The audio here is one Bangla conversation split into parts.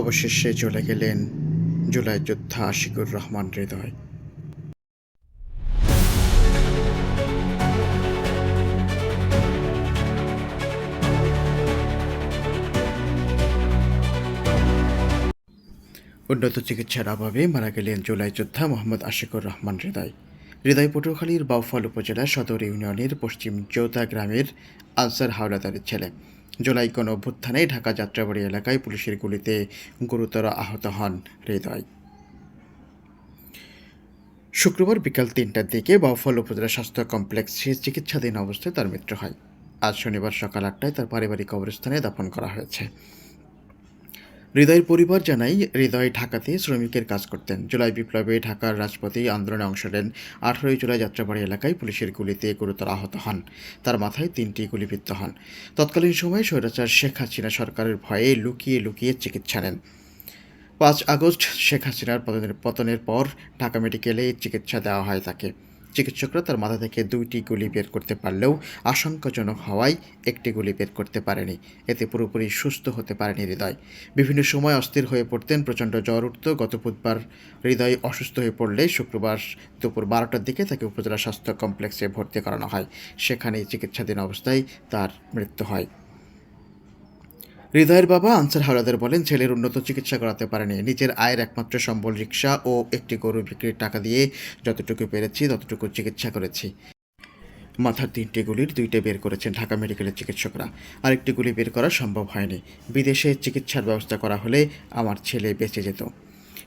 অবশেষে চলে গেলেন জুলাই যোদ্ধা আশিকুর রহমান হৃদয়। উন্নত চিকিৎসার অভাবে মারা গেলেন জুলাই যোদ্ধা মোহাম্মদ আশিকুর রহমান হৃদয়। হৃদয় পটুয়াখালীর বাউফল উপজেলা সদর ইউনিয়নের পশ্চিম জৌতা গ্রামের আনসার হাওলাদারের ছেলে। জুলাই অভ্যুত্থানে ঢাকা যাত্রাবাড়ি এলাকায় পুলিশের গুলিতে গুরুতর আহত হন হৃদয়। শুক্রবার বিকাল তিনটার দিকে বাউফল উপজেলা স্বাস্থ্য কমপ্লেক্সে চিকিৎসাধীন অবস্থায় তার মৃত্যু হয়। আজ শনিবার সকাল আটটায় তার পারিবারিক কবরস্থানে দাফন করা হয়েছে। হৃদয়ের পরিবার জানাই, হৃদয় ঢাকাতে শ্রমিকের কাজ করতেন। জুলাই বিপ্লবে ঢাকার রাজপথে আন্দোলনে অংশ নেন। আঠারোই জুলাই যাত্রাবাড়ি এলাকায় পুলিশের গুলিতে গুরুতর আহত হন। তার মাথায় তিনটি গুলিবিদ্ধ হন। তৎকালীন সময়ে স্বৈরাচার শেখ হাসিনা সরকারের ভয়ে লুকিয়ে লুকিয়ে চিকিৎসা নেন। পাঁচ আগস্ট শেখ হাসিনার পতনের পতনের পর ঢাকা মেডিকেলে চিকিৎসা দেওয়া হয় তাকে। চিকিৎসকরা তার মাথা থেকে দুইটি গুলি বের করতে পারলেও আশঙ্কাজনক হওয়ায় একটি গুলি বের করতে পারেনি। এতে পুরোপুরি সুস্থ হতে পারেনি হৃদয়। বিভিন্ন সময় অস্থির হয়ে পড়তেন, প্রচণ্ড জ্বর উঠত, গত বুধবার হৃদয় অসুস্থ হয়ে পড়লে শুক্রবার দুপুর বারোটার দিকে তাকে উপজেলা স্বাস্থ্য কমপ্লেক্সে ভর্তি করানো হয়। সেখানেই চিকিৎসাধীন অবস্থায় তার মৃত্যু হয়। হৃদয়ের বাবা আনসার হাওলাদার বলেন, ছেলের উন্নত চিকিৎসা করাতে পারেনি। নিজের আয়ের একমাত্র সম্বল রিক্সা ও একটি গরু বিক্রির টাকা দিয়ে যতটুকু পেরেছি, ততটুকু চিকিৎসা করেছি। মাথার তিনটি গুলির দুইটা বের করেছেন ঢাকা মেডিকেলের চিকিৎসকরা। আরেকটি গুলি বের করা সম্ভব হয়নি। বিদেশে চিকিৎসার ব্যবস্থা করা হলে আমার ছেলে বেঁচে যেত।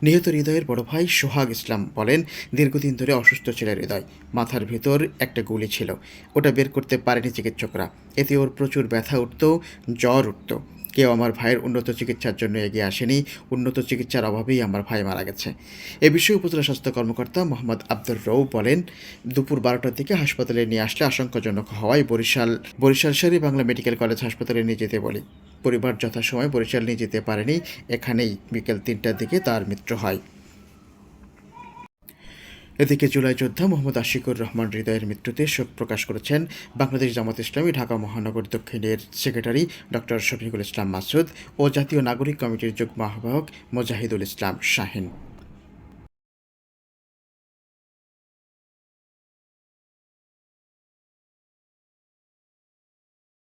নিহত হৃদয়ের বড় ভাই সোহাগ ইসলাম বলেন, দীর্ঘদিন ধরে অসুস্থ ছিল হৃদয়। মাথার ভেতর একটা গুলি ছিল। ওটা বের করতে পারেনি চিকিৎসকরা। এতে ওর প্রচুর ব্যথা উঠত, জ্বর উঠত। কেউ আমার ভাইয়ের উন্নত চিকিৎসার জন্য এগিয়ে আসেনি। উন্নত চিকিৎসার অভাবেই আমার ভাই মারা গেছে। এ বিষয়ে উপজেলা স্বাস্থ্য কর্মকর্তা মোহাম্মদ আব্দুর রৌ বলেন, দুপুর বারোটার দিকে হাসপাতালে নিয়ে আসলে আশঙ্কাজনক হওয়ায় বরিশাল বরিশাল শেরি বাংলা মেডিকেল কলেজ হাসপাতালে নিয়ে যেতে বলি। পরিবার যথাসময়ে বরিশাল নিয়ে যেতে পারেনি, এখানেই বিকেল তিনটার দিকে তার মৃত্যু হয়। এদিকে জুলাই যোদ্ধা মোহাম্মদ আশিকুর রহমান হৃদয়ের মৃত্যুতে শোক প্রকাশ করেছেন বাংলাদেশ জামাত ইসলামী, ঢাকা মহানগর দক্ষিণের সেক্রেটারি ডক্টর শফিকুল ইসলাম মাসুদ ও জাতীয় নাগরিক কমিটির যুগ্ম আহ্বায়ক মোজাহিদুল ইসলাম শাহিন।